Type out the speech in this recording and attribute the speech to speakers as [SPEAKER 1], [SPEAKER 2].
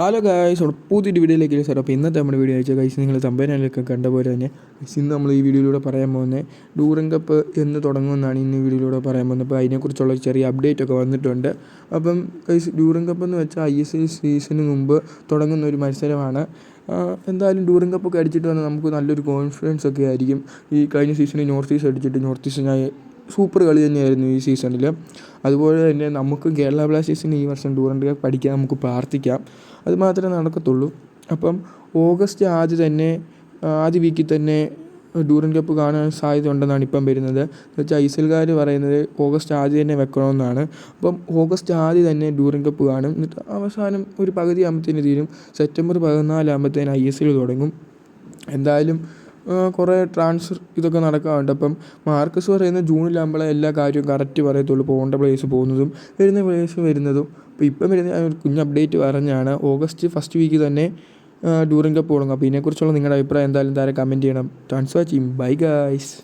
[SPEAKER 1] Hello guys പുതിയൊരു വീഡിയോയിലേക്ക് sir അപ്പോൾ ഇന്നത്തെ നമ്മുടെ വീഡിയോ അയച്ച ഗൈസ് നിങ്ങൾ തമ്പനാലൊക്കെ കണ്ട പോലെ തന്നെ ഇന്ന് നമ്മൾ ഈ വീഡിയോയിലൂടെ പറയാൻ പോകുന്നത് ഡൂറൻ കപ്പ് എന്ന് തുടങ്ങുമെന്നാണ് ഇന്ന് വീഡിയോയിലൂടെ പറയാൻ പോകുന്നത്. അപ്പോൾ അതിനെക്കുറിച്ചുള്ള ചെറിയ അപ്ഡേറ്റ് ഒക്കെ വന്നിട്ടുണ്ട്. അപ്പം ഗൈസ് ഡൂറൻ കപ്പ് എന്ന് വെച്ചാൽ ഐ എസ് എൽ സീസണിന് മുമ്പ് തുടങ്ങുന്ന ഒരു മത്സരമാണ്. എന്തായാലും ഡൂറിംഗ് കപ്പൊക്കെ അടിച്ചിട്ട് വന്നാൽ നമുക്ക് നല്ലൊരു കോൺഫിഡൻസ് ഒക്കെ ആയിരിക്കും. ഈ കഴിഞ്ഞ സീസണിൽ നോർത്ത് ഈസ്റ്റ് അടിച്ചിട്ട് നോർത്ത് ഈസ്റ്റ് ഈസ്റ്റിനായി സൂപ്പർ കളി തന്നെയായിരുന്നു ഈ സീസണിൽ. അതുപോലെ തന്നെ നമുക്ക് കേരള ബ്ലാസ്റ്റേഴ്സിന് ഈ വർഷം ഡൂറൻഡ് കപ്പ് അടിക്കാൻ നമുക്ക് പ്രാർത്ഥിക്കാം. അത് മാത്രമേ നടക്കത്തുള്ളൂ. അപ്പം ഓഗസ്റ്റ് ആദ്യം തന്നെ ആദ്യ വീക്കിൽ തന്നെ ഡൂറൻ കപ്പ് കാണാൻ സാധ്യത ഉണ്ടെന്നാണ് ഇപ്പം വരുന്നത്. എന്ന് വെച്ചാൽ ഐസൽകാർ പറയുന്നത് ഓഗസ്റ്റ് ആദ്യം തന്നെ വെക്കണമെന്നാണ്. അപ്പം ഓഗസ്റ്റ് ആദ്യം തന്നെ ഡൂറൻ കപ്പ് കാണും. എന്നിട്ട് അവസാനം ഒരു പകുതി ആകുമ്പോഴത്തേന് തീരും. സെപ്റ്റംബർ പതിനാലാകുമ്പോഴത്തേന് ഐ എസ് എൽ തുടങ്ങും. എന്തായാലും കുറേ ട്രാൻസ്ഫർ ഇതൊക്കെ നടക്കാറുണ്ട്. അപ്പം മാർക്കസ് പറയുന്നത് ജൂണിലാകുമ്പോഴേ എല്ലാ കാര്യവും കറക്റ്റ് പറയത്തുള്ളൂ. പോകേണ്ട പ്ലേസ് പോകുന്നതും വരുന്ന പ്ലേസ് വരുന്നതും. അപ്പം ഇപ്പം വരുന്ന കുഞ്ഞ് അപ്ഡേറ്റ് പറഞ്ഞാണ് ഓഗസ്റ്റ് ഫസ്റ്റ് വീക്ക് തന്നെ ഡ്യൂറിംഗ് കപ്പ് തുടങ്ങും അപ്പോൾ ഇതിനെക്കുറിച്ചുള്ള നിങ്ങളുടെ അഭിപ്രായം എന്തായാലും താരം കമന്റ് ചെയ്യണം. Thanks watching bye guys